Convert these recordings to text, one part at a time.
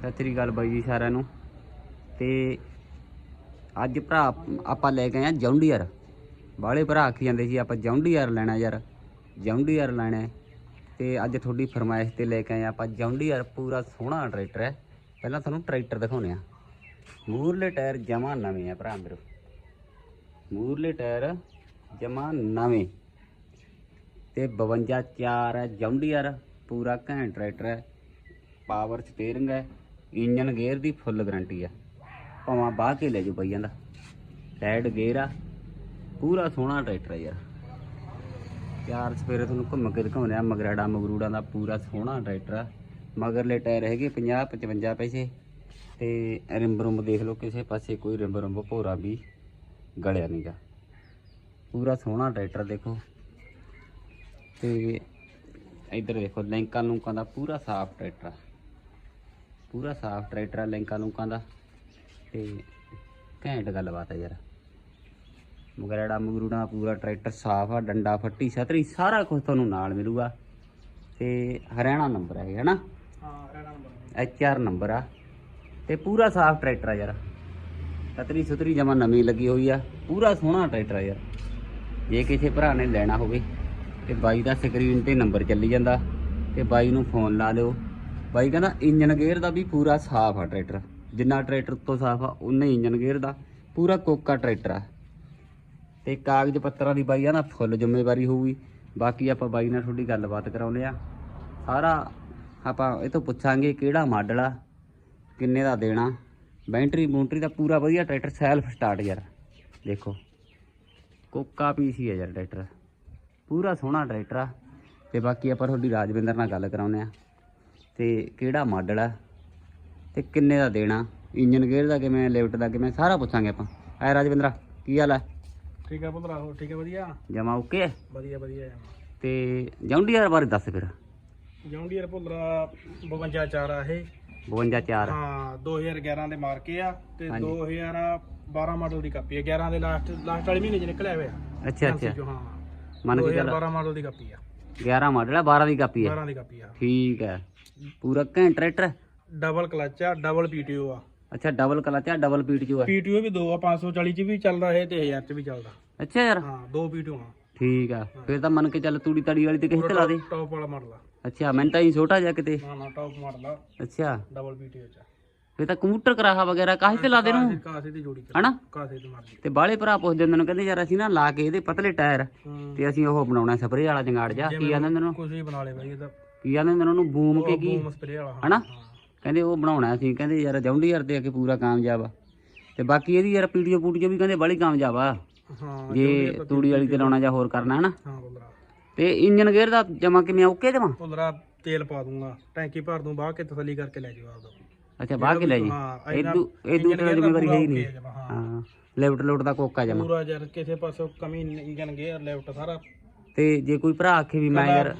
ਸਤਿ ਸ੍ਰੀ ਅਕਾਲ ਬਾਈ ਜੀ ਸਾਰਿਆਂ ਨੂੰ। ਤੇ ਅੱਜ ਭਰਾ ਆਪਾਂ ਲੈ ਕੇ ਆਏ ਆ ਜੌਂਡੀਅਰ ਬਾਹਲੇ ਭਰਾ ਆਖੀ ਜਾਂਦੇ ਸੀ, ਆਪਾਂ ਜੌਂਡੀਅਰ ਲੈਣਾ ਯਾਰ। ਜੌਂਡੀਅਰ ਲੈਣਾ ਹੈ। ਤੇ ਅੱਜ ਤੁਹਾਡੀ ਫਰਮਾਇਸ਼ ਤੇ ਲੈ ਕੇ ਆਏ ਆ ਆਪਾਂ ਜੌਂਡੀਅਰ ਪੂਰਾ ਸੋਹਣਾ ਟਰੈਕਟਰ ਹੈ। ਪਹਿਲਾਂ ਤੁਹਾਨੂੰ ਟਰੈਕਟਰ ਦਿਖਾਉਣੇ ਆ। ਮੂਰਲੇ ਟਾਇਰ ਜਮਾ ਨਵੇਂ ਆ ਭਰਾ ਮੇਰੇ। ਮੂਰਲੇ ਟਾਇਰ ਜਮਾ ਨਵੇਂ। ਤੇ 52 ਚਾਰ ਹੈ ਜੌਂਡੀਅਰ ਪੂਰਾ ਘੈਂਟ ਟਰੈਕਟਰ ਹੈ। ਪਾਵਰ ਸਟੀਅਰਿੰਗ ਹੈ। ਇੰਜਨ ਗੇਅਰ ਦੀ ਫੁੱਲ ਗਾਰੰਟੀ ਆ। ਭਾਵੇਂ ਬਾਹ ਕੇ ਲੈ ਜਾਓ ਪਈ ਜਾਂਦਾ ਸਾਈਡ ਗੇਅਰ ਆ। ਪੂਰਾ ਸੋਹਣਾ ਟਰੈਕਟਰ ਹੈ ਯਾਰ। ਚਾਰ ਸਵੇਰੇ ਤੁਹਾਨੂੰ ਘੁੰਮ ਕੇ ਦਿਖਾਉਂਦੇ ਆ। ਮਗਰਾੜਾ, ਮਗਰੂੜਾ ਦਾ ਪੂਰਾ ਸੋਹਣਾ ਟਰੈਕਟਰ ਆ। ਮਗਰਲੇ ਟਾਇਰ ਹੈਗੇ 50 55 ਪੈਸੇ। ਤੇ ਰਿੰਬ ਰੁੰਬ ਦੇਖ ਲਓ, ਕਿਸੇ ਪਾਸੇ ਕੋਈ ਰਿੰਬ ਰੁੰਬ ਭੋਰਾ ਵੀ ਗਲਿਆ ਨਹੀਂਗਾ ਪੂਰਾ ਸੋਹਣਾ ਟਰੈਕਟਰ ਦੇਖੋ। ਤੇ ਇੱਧਰ ਦੇਖੋ ਲੈਂਕਾਂ ਲੂੰਕਾਂ ਦਾ ਪੂਰਾ ਸਾਫ਼ ਟਰੈਕਟਰ ਆ। ਪੂਰਾ ਸਾਫ਼ ਟਰੈਕਟਰ ਆ ਲਿੰਕਾਂ ਲੂੰਕਾਂ ਦਾ। ਤੇ ਘੈਂਟ ਗੱਲਬਾਤ ਆ ਯਾਰ। ਮਗਰੜਾ ਮਗਰੂੜਾ ਪੂਰਾ ਟਰੈਕਟਰ ਸਾਫ਼ ਆ ਡੰਡਾ ਫੱਟੀ ਛਤਰੀ ਸਾਰਾ ਕੁਝ ਤੁਹਾਨੂੰ ਨਾਲ ਮਿਲੂਗਾ। ਤੇ ਹਰਿਆਣਾ ਨੰਬਰ ਹੈ ਹਨਾ? ਹਾਂ ਨੰਬਰ ਐਚ ਆਰ ਨੰਬਰ ਆ। ਤੇ ਪੂਰਾ ਸਾਫ਼ ਟਰੈਕਟਰ ਆ ਯਾਰ। ਛਤਰੀ ਸੁਤਰੀ ਜਮਾ ਨਵੀਂ ਲੱਗੀ ਹੋਈ ਆ। ਪੂਰਾ ਸੋਹਣਾ ਟਰੈਕਟਰ ਆ ਯਾਰ। ਜੇ ਕਿਸੇ ਭਰਾ ਨੇ ਲੈਣਾ ਹੋਵੇ ਤੇ ਬਾਈ ਦਾ ਸਕਰੀਨ ਤੇ ਨੰਬਰ ਚੱਲੀ ਜਾਂਦਾ। ਤੇ ਬਾਈ ਨੂੰ ਫੋਨ ਲਾ ਲਿਓ ਬਾਈ ਕਹਿੰਦਾ ਇੰਜਨ ਗੇਅਰ ਦਾ ਵੀ ਪੂਰਾ ਸਾਫ਼ ਆ ਟਰੈਕਟਰ। ਜਿੰਨਾ ਟਰੈਕਟਰ ਤੋਂ ਸਾਫ਼ ਆ ਉਨਾ ਹੀ ਇੰਜਨ ਗੇਅਰ ਦਾ। ਪੂਰਾ ਕੋਕਾ ਟਰੈਕਟਰ ਆ। ਤੇ ਕਾਗਜ਼ ਪੱਤਰਾਂ ਦੀ ਬਾਈ ਆ ਨਾ ਫੁੱਲ ਜ਼ਿੰਮੇਵਾਰੀ ਹੋਊਗੀ। ਬਾਕੀ ਆਪਾਂ ਬਾਈ ਨਾਲ ਤੁਹਾਡੀ ਗੱਲਬਾਤ ਕਰਾਉਂਦੇ ਆ। ਸਾਰਾ ਆਪਾਂ ਇਹ ਤੋਂ ਪੁੱਛਾਂਗੇ ਕਿਹੜਾ ਮਾਡਲ ਆ, ਕਿੰਨੇ ਦਾ ਦੇਣਾ। ਬੈਂਟਰੀ ਬੂਟਰੀ ਦਾ ਪੂਰਾ ਵਧੀਆ ਟਰੈਕਟਰ ਸੈਲਫ ਸਟਾਰਟ ਯਾਰ। ਦੇਖੋ, ਕੋਕਾ ਪੀਸੀ ਹੈ ਯਾਰ ਟਰੈਕਟਰ। ਪੂਰਾ ਸੋਹਣਾ ਟਰੈਕਟਰ ਆ। ਤੇ ਬਾਕੀ ਆਪਾਂ ਤੁਹਾਡੀ ਰਾਜਵਿੰਦਰ ਨਾਲ ਗੱਲ ਕਰਾਉਂਦੇ ਆ। ਤੇ ਕਿਹੜਾ ਮਾਡਲ ਆ? ਤੇ ਕਿੰਨੇ ਦਾ ਦੇਣਾ? ਇੰਜਨ ਗੇਅਰ ਦਾ ਕਿਵੇਂ ਲਿਫਟ ਦਾ ਕਿਵੇਂ ਸਾਰਾ ਪੁੱਛਾਂਗੇ ਆਪਾਂ। ਐ ਰਾਜਵਿੰਦਰਾ ਕੀ ਹਾਲ ਹੈ ਠੀਕ ਹੈ ਪੁੱਤਰਾ ਹੋ ਠੀਕ ਹੈ ਵਧੀਆ? ਜਮਾ ਓਕੇ ਵਧੀਆ ਵਧੀਆ ਤੇ ਜੌਂਡੀਅਰ ਬਾਰੇ ਦੱਸ ਫਿਰ। ਜੌਂਡੀਅਰ ਪੁੱਤਰਾ 52 ਚਾਰ ਆ ਇਹ। 52 4 ਹਾਂ 2011 ਦੇ ਮਾਰਕੇ ਆ ਤੇ ਹਾਂਜੀ। 2012 ਮਾਡਲ ਦੀ ਕਾਪੀ ਹੈ 11 ਦੇ ਲਾਸਟ ਲਾਸਟ ਵਾਲੇ ਮਹੀਨੇ ਚ ਨਿਕਲਿਆ ਹੋਇਆ। ਅੱਛਾ ਅੱਛਾ। ਹਾਂ। ਮੰਨ ਕੇ ਚੱਲ। 2012 ਮਾਡਲ ਦੀ ਕਾਪੀ ਆ। 11 ਮਾਡਲ ਹੈ 12 ਦੀ ਕਾਪੀ ਹੈ 12 ਦੀ ਕਾਪੀ ਆ। ਠੀਕ ਹੈ ਪੂਰਾ ਘੈਂਟ ਟਰੈਕਟਰ ਡਬਲ ਕਲਚ ਆ ਡਬਲ ਪੀਟੀਓ ਆ। ਅੱਛਾ ਡਬਲ ਕਲਚ ਆ ਡਬਲ ਪੀਟ ਜੋ ਹੈ ਪੀਟੀਓ ਵੀ ਦੋ ਆ 540 ਚ ਵੀ ਚੱਲਦਾ ਇਹ ਤੇ 1000 ਚ ਵੀ ਚੱਲਦਾ। ਅੱਛਾ ਯਾਰ। ਹਾਂ ਦੋ ਪੀਟੀਓ ਆ। ਠੀਕ ਆ। ਫਿਰ ਤਾਂ ਮੰਨ ਕੇ ਚੱਲ ਤੂੜੀ ਤੜੀ ਵਾਲੀ ਤੇ ਕਿਸੇ ਤੇ ਲਾ ਦੇ। ਟੌਪ ਵਾਲਾ ਮਾਡਲ ਆ। ਅੱਛਾ ਮੈਂ ਤਾਂ ਹੀ ਛੋਟਾ ਜਿਹਾ ਕਿਤੇ। ਨਾ ਨਾ ਟੌਪ ਮਾਡਲ ਆ। ਅੱਛਾ। ਡਬਲ ਪੀਟੀਓ ਚ ਫਿਰ ਤਾਂ ਕੰਪਿਊਟਰ ਕਰਾਹਾ ਵਗੈਰਾ ਕਾਹੇ ਤੇ ਲਾ ਦੇ ਨੂੰ? ਕਾਸੇ ਦੀ ਜੋੜੀ ਹਨਾ? ਕਾਸੇ ਦੀ ਮਰਜ਼ੀ। ਤੇ ਬਾਹਲੇ ਭਰਾ ਪੁੱਛਦੇ ਹੁੰਦੇ ਨੇ ਕਹਿੰਦੇ ਯਾਰ ਅਸੀਂ ਨਾ ਲਾ ਕੇ ਇਹਦੇ ਪਤਲੇ ਟਾਇਰ ਤੇ ਅਸੀਂ ਉਹ ਬਣਾਉਣਾ ਸਪਰੇ ਵਾਲਾ ਜੰਗਾੜ ਜਾ ਕੀ ਆਂਦੇ ਹੁੰਦੇ ਨੇ ਕੁਝ ਵੀ ਬਣਾ ਲੇ ਬਾਈ ਇਹਦਾ ਕੀ ਆਂਦੇ ਹੁੰਦੇ ਨੇ ਉਹਨੂੰ ਬੂਮ ਕੇ ਕੀ? ਹਨਾ? ਕਹਿੰਦੇ ਉਹ ਬਣਾਉਣਾ ਸੀ ਕਹਿੰਦੇ ਯਾਰ ਜੌਂਡੀਅਰ ਤੇ ਆ ਕੇ ਪੂਰਾ ਕਾਮਯਾਬ ਆ। ਤੇ ਬਾਕੀ ਇਹਦੀ ਯਾਰ ਪੀਡੀਓ ਪੂਡੀਓ ਵੀ ਕਹਿੰਦੇ ਬੜੀ ਕਾਮਯਾਬ ਆ। ਹਾਂ ਜੇ ਤੂੜੀ ਵਾਲੀ ਤੇ ਲਾਉਣਾ ਜਾਂ ਹੋਰ ਕਰਨਾ ਹੈ ਨਾ ਹਾਂ ਪੁੱਤਰਾ। ਤੇ ਇੰਜਨ ਗੇਅਰ ਦਾ ਜਮਾ ਕਿਵੇਂ ਓਕੇ ਜਮਾ? ਪੁੱਤਰਾ ਤੇਲ ਪਾ ਦੂੰਗਾ ਟੈਂਕੀ ਭਰ ਦੂੰ ਬਾਹ ਕੇ ਤਸੱਲੀ ਕਰਕੇ ਲੈ ਜਾਓ ਆਪਦਾ। ਅੱਛਾ ਬਾਹ ਕੇ ਲੈ ਜੀ? ਹਾਂ ਇਦੂ ਇਦੂ ਤੇ ਜ਼ਿੰਮੇਵਾਰੀ ਹੈ ਹੀ ਨਹੀਂ। okay ਆ ਜਮਾਂ, ਹਾਂ। ਹਾਂ ਲੈਫਟ ਲੋਟ ਦਾ ਕੋਕਾ ਜਮਾ। ਪੂਰਾ ਯਾਰ ਕਿਸੇ ਪਾਸੋਂ ਕਮੀ ਨਹੀਂ ਇੰਜਨ ਗੇਅਰ ਲੈਫਟ ਸਾਰਾ। ਤੇ ਜੇ ਕੋਈ ਭਰਾ ਆਖੇ ਵੀ ਮੈਂ ਯਾਰ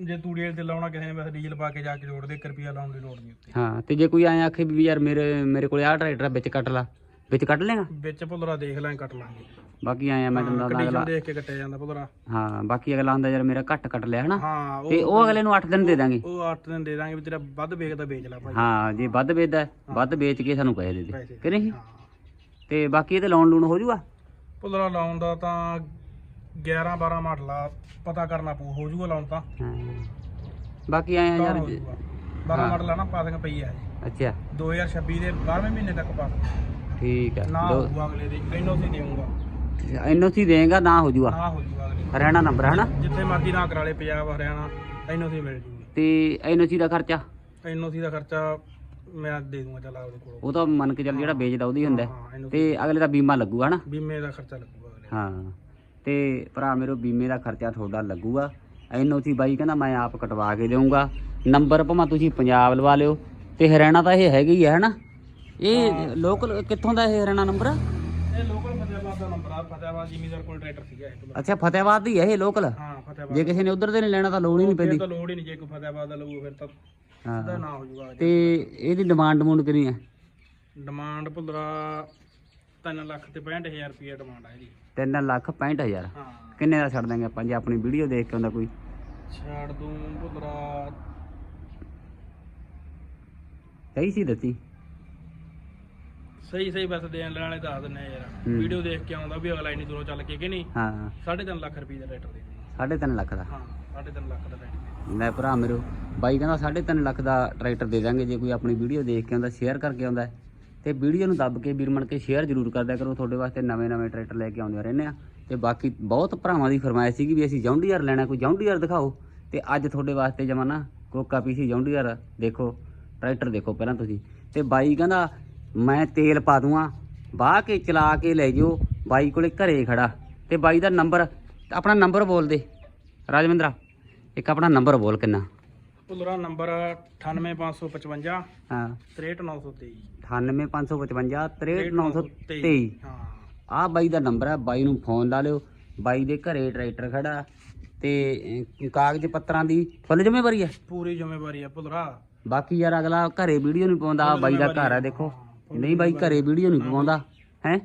ਜੇ ਤੂੜੀ ਵਾਲੇ ਤੇ ਲਾਉਣਾ ਕਿਸੇ ਨੇ ਬਸ ਡੀਜ਼ਲ ਪਾ ਕੇ ਜਾ ਕੇ ਜੋੜ ਦੇ 1 ਰੁਪਿਆ ਲਾਉਣ ਦੀ ਲੋੜ ਨਹੀਂ ਉੱਤੇ। ਹਾਂ ਤੇ ਜੇ ਕੋਈ ਐਂ ਆਖੇ ਵੀ ਯਾਰ ਮੇਰੇ ਮੇਰੇ ਕੋਲੇ ਆਹ ਟਰੈਕਟਰ ਆ, ਵਿੱਚ ਕੱਟ ਲਾ। ਵਿੱਚ ਕੱਢ ਲੇਗਾ ਵਿੱਚ ਪੁੱਤਰਾ ਦੇਖ ਲਾਂ ਕੱਟ ਲਾਂਗੇ। ਬਾਕੀ ਆਇਆ ਮੈਂ ਤੁਹਾਨੂੰ ਦੱਸਦਾ ਕੰਡੀਸ਼ਨ ਅਗਲਾ ਦੇਖ ਕੇ ਕੱਟਿਆ ਜਾਂਦਾ ਪੁੱਤਰਾ ਹਾਂ ਬਾਕੀ ਅਗਲਾ ਹੁੰਦਾ ਯਾਰ ਮੇਰਾ ਘੱਟ ਕੱਟ ਲਿਆ ਹਨਾ? ਹਾਂ ਉਹ ਤੇ ਉਹ ਅਗਲੇ ਨੂੰ 8 ਦਿਨ ਦੇ ਦਾਂਗੇ। ਉਹ 8 ਦਿਨ ਦੇ ਦਾਂਗੇ ਵੀ ਤੇਰਾ ਵੱਧ ਵੇਚਦਾ ਵੇਚ ਲੈ ਭਾਈ। ਹਾਂ ਜੇ ਵੱਧ ਵੇਚਦਾ ਹੈ, ਵੱਧ ਵੇਚ ਕੇ ਸਾਨੂੰ ਪੈਸੇ ਦੇ ਦੇ। ਪੈਸੇ। ਕਿ ਨਹੀਂ? ਹਾਂ। ਤੇ ਬਾਕੀ ਇਹਦੇ ਲੋਨ ਲੂਨ ਹੋ ਜਾਊਗਾ ਪੁੱਤਰਾ ਲਾਉਣ ਦਾ ਤਾਂ 11 12 ਮਾਡਲ ਆ ਪਤਾ ਕਰਨਾ ਪਊ ਹੋ ਜੂਗਾ ਲਾਉਣ ਤਾਂ। ਹਾਂ। ਬਾਕੀ ਆਇਆ ਯਾਰ ਹੋ ਜੂਗਾ। 12 ਮਾਡਲ ਆ ਨਾ ਪਾਸਿੰਗ ਪਈ ਆ ਜੀ ਅੱਛਾ। 2026 ਦੇ 12ਵੇਂ ਮਹੀਨੇ ਤੱਕ ਪਾਸ ਠੀਕ ਹੈ ਨਾ ਹੋਊਗਾ ਅਗਲੇ ਦੇ ਐਨਓਸੀ ਦੇਊਗਾ। ਐਨਓਸੀ ਦੇਗਾ ਨਾ ਹੋ ਜਾਊਗਾ ਨਾ ਹੋ ਜੂਗਾ ਅਗਲੇ ਹਰਿਆਣਾ ਨੰਬਰ ਹੈ ਨਾ ਜਿੱਥੇ ਮਰਜ਼ੀ ਨਾ ਕਰਾ ਲੇ ਪੰਜਾਬ ਹਰਿਆਣਾ ਐਨਓਸੀ ਮਿਲ ਜੂਗੀ। ਤੇ ਐਨਓਸੀ ਦਾ ਖਰਚਾ? ਐਨਓਸੀ ਦਾ ਖਰਚਾ ਮੈਂ ਦੇ ਦੂੰਗਾ ਚੱਲ ਆਪਦੇ ਕੋਲੋਂ। ਉਹ ਤਾਂ ਮੰਨ ਕੇ ਚੱਲ ਜਿਹੜਾ ਵੇਚਦਾ ਉਹਦੀ ਹੁੰਦਾ। ਹੈ। ਹਾਂ NOC ਤੇ ਅਗਲੇ ਦਾ ਬੀਮਾ ਲੱਗੂਗਾ ਹਨਾ? ਬੀਮੇ ਦਾ ਖਰਚਾ ਲੱਗੂਗਾ ਅਗਲੇ ਦਾ। ਹਾਂ। ਤੇ ਭਰਾ ਮੇਰੋ ਬੀਮੇ ਦਾ ਖਰਚਾ ਤੁਹਾਡਾ ਲੱਗੂਗਾ। ਐਨਓਸੀ ਬਾਈ ਕਹਿੰਦਾ ਮੈਂ ਆਪ ਕਟਵਾ ਕੇ ਦੇਵਾਂਗਾ ਨੰਬਰ ਭਾਵੇਂ ਤੁਸੀਂ ਪੰਜਾਬ ਲਵਾ ਲਿਓ। ਤੇ ਹਰਿਆਣਾ ਤਾਂ ਇਹ ਹੈਗਾ ਹੀ ਹੈ ਹਨਾ? ਇਹ ਲੋਕਲ ਕਿੱਥੋਂ ਦਾ ਇਹ ਹਰਿਆਣਾ ਨੰਬਰ ਇਹ ਲੋਕਲ ਫਤਿਆਬਾਦ ਦਾ ਨੰਬਰ ਆ ਫਤਿਆਬਾਦ ਜ਼ਿਮੀਦਾਰ ਕੋਲ ਟਰੈਕਟਰ ਸੀਗਾ ਇਹ ਕੋਲ ਅੱਛਾ ਫਤਿਆਬਾਦ ਦੀ ਹੈ ਇਹ ਲੋਕਲ ਹਾਂ ਫਤਿਆਬਾਦ ਜੇ ਕਿਸੇ ਨੇ ਉਧਰ ਦੇ ਨਹੀਂ ਲੈਣਾ ਤਾਂ ਲੋੜ ਹੀ ਨਹੀਂ ਪੈਂਦੀ। ਤਾਂ ਲੋੜ ਹੀ ਨਹੀਂ ਜੇ ਕੋਈ ਫਤਿਆਬਾਦ ਦਾ ਲਊ ਫਿਰ ਤਾਂ ਸਿੱਧਾ ਨਾ ਹੋ ਜੂਗਾ। ਤੇ ਇਹਦੀ ਡਿਮਾਂਡ ਡਮੂੰਡ ਕਿੰਨੀ ਹੈ? ਡਿਮਾਂਡ ਭੁੱਲਰਾ 3 ਲੱਖ ਤੇ 65000 ਰੁਪਏ ਡਿਮਾਂਡ ਆ ਇਹਦੀ। 3 ਲੱਖ 65000 ਹਾਂ। ਕਿੰਨੇ ਦਾ ਛੱਡ ਦਾਂਗੇ ਆਪਾਂ? ਜੇ ਆਪਣੀ ਵੀਡੀਓ ਦੇਖ ਕੇ ਹੁੰਦਾ ਕੋਈ। ਛੱਡ ਦੂੰ ਭੁੱਲਰਾ। ਸਹੀ ਸੀ ਦੱਸੀ। ਸਹੀ ਸਹੀ ਬਸ ਦੇਣ ਲੈਣ ਵਾਲੇ ਦੱਸ ਦਿੰਨੇ ਆ ਯਾਰ। ਹੂੰ। ਵੀਡੀਓ ਦੇਖ ਕੇ ਆਉਂਦਾ ਵੀ ਅਗਲਾ ਇੰਨੀ ਦੂਰੋਂ ਚੱਲ ਕੇ ਕਿ ਨਹੀਂ? ਹਾਂ। 3.5 ਲੱਖ ਰੁਪਏ ਦਾ ਟਰੈਕਟਰ ਦੇ ਦਿੰਦੇ। 3.5 ਲੱਖ ਦਾ? ਹਾਂ 3.5 ਲੱਖ ਦਾ ਟਰੈਕਟਰ ਲੈ ਭਰਾ ਮੇਰੇ ਬਾਈ ਕਹਿੰਦਾ 3.5 ਲੱਖ ਦਾ ਟਰੈਕਟਰ ਦੇ ਦਾਂਗੇ ਜੇ ਕੋਈ ਆਪਣੀ ਵੀਡੀਓ ਦੇਖ ਕੇ ਆਉਂਦਾ ਸ਼ੇਅਰ ਕਰਕੇ ਆਉਂਦਾ ਹੈ। ਤੇ ਵੀਡੀਓ ਨੂੰ ਦੱਬ ਕੇ ਵੀਰ ਮਣ ਕੇ ਸ਼ੇਅਰ ਜ਼ਰੂਰ ਕਰਦਿਆ ਕਰੋ ਤੁਹਾਡੇ ਵਾਸਤੇ ਨਵੇਂ-ਨਵੇਂ ਟਰੈਕਟਰ ਲੈ ਕੇ ਆਉਂਦੇ ਰਹਿੰਦੇ ਆ। ਤੇ ਬਾਕੀ ਬਹੁਤ ਭਰਾਵਾਂ ਦੀ ਫਰਮਾਇਸ਼ ਸੀਗੀ ਵੀ ਅਸੀਂ ਜੌਂਡੀਅਰ ਲੈਣਾ ਕੋਈ ਜੌਂਡੀਅਰ ਦਿਖਾਓ। ਤੇ ਅੱਜ ਤੁਹਾਡੇ ਵਾਸਤੇ ਜਮਾਨਾ ਕੋਕਾ ਪੀਸੀ ਜੌਂਡੀਅਰ ਦੇਖੋ ਟਰੈਕਟਰ ਦੇਖੋ ਪਹਿਲਾਂ ਤੁਸੀਂ। ਤੇ ਬਾਈ ਕਹਿੰਦਾ ਮੈਂ ਤੇਲ ਪਾ ਦੂੰਗਾ। ਵਾਹ ਕੇ ਚਲਾ ਕੇ ਲੈ ਜਿਓ। ਬਾਈ ਕੋਲੇ ਘਰੇ ਖੜਾ। ਤੇ ਬਾਈ ਦਾ ਨੰਬਰ ਆਪਣਾ ਨੰਬਰ ਬੋਲ ਦੇ। ਰਾਜਵਿੰਦਰਾ ਇੱਕ ਆਪਣਾ ਨੰਬਰ ਬੋਲ ਕਿੰਨਾ? ਭੁੱਲਰਾ ਨੰਬਰ 98555 ਹਾਂ। 63923 98555 63923 ਹਾਂ ਆਹ ਬਾਈ ਦਾ ਨੰਬਰ ਹੈ ਬਾਈ ਨੂੰ ਫੋਨ ਲਾ ਲਿਓ। ਬਾਈ ਦੇ ਘਰੇ ਟਰੈਕਟਰ ਖੜਾ। ਤੇ ਕਾਗਜ਼ ਪੱਤਰਾਂ ਦੀ ਫੁੱਲ ਜ਼ਿੰਮੇਵਾਰੀ ਹੈ ਪੂਰੀ ਜ਼ਿੰਮੇਵਾਰੀ ਆ ਭੁੱਲਰਾ। ਬਾਕੀ ਯਾਰ ਅਗਲਾ ਘਰੇ ਵੀਡੀਓ ਨਹੀਂ ਪਾਉਂਦਾ। ਬਾਈ ਦਾ ਘਰ ਹੈ ਦੇਖੋ। ਨਹੀਂ ਬਾਈ ਘਰੇ ਵੀਡੀਓ ਨਹੀਂ ਪਾਉਂਦਾ ਹੈ?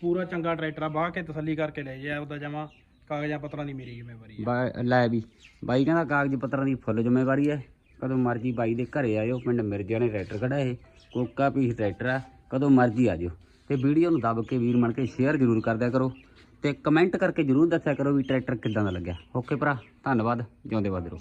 ਪੂਰਾ ਚੰਗਾ ਟਰੈਕਟਰ ਆ ਬਾਹ ਕੇ ਤਸੱਲੀ ਕਰਕੇ ਲੈ ਜਾ ਉਹਦਾ ਜਮਾ ਕਾਗਜ਼ਾਂ ਪੱਤਰਾਂ ਦੀ ਮੇਰੀ ਜ਼ਿੰਮੇਵਾਰੀ ਆ। ਲੈ ਵੀ ਬਾਈ ਕਹਿੰਦਾ ਕਾਗਜ਼ ਪੱਤਰਾਂ ਦੀ ਫੁੱਲ ਜ਼ਿੰਮੇਵਾਰੀ ਹੈ ਕਦੋਂ ਮਰਜ਼ੀ ਬਾਈ ਦੇ ਘਰੇ ਆਇਓ ਪਿੰਡ ਮਿਰਜਾ ਨੇ ਟਰੈਕਟਰ ਖੜਾ ਇਹ ਕੋਕਾ ਪੀਸ ਟਰੈਕਟਰ ਆ ਕਦੋਂ ਮਰਜ਼ੀ ਆ ਜਿਓ ਤੇ ਵੀਡੀਓ ਨੂੰ ਦੱਬ ਕੇ ਵੀਰ ਮਣ ਕੇ ਸ਼ੇਅਰ ਜ਼ਰੂਰ ਕਰਦਿਆ ਕਰੋ। ਤੇ ਕਮੈਂਟ ਕਰਕੇ ਜ਼ਰੂਰ ਦੱਸਿਆ ਕਰੋ ਵੀ ਟਰੈਕਟਰ ਕਿੱਦਾਂ ਦਾ ਲੱਗਿਆ। ਓਕੇ ਭਰਾ ਧੰਨਵਾਦ ਜਿਉਂਦੇ ਵੱਧ ਰਹੋ।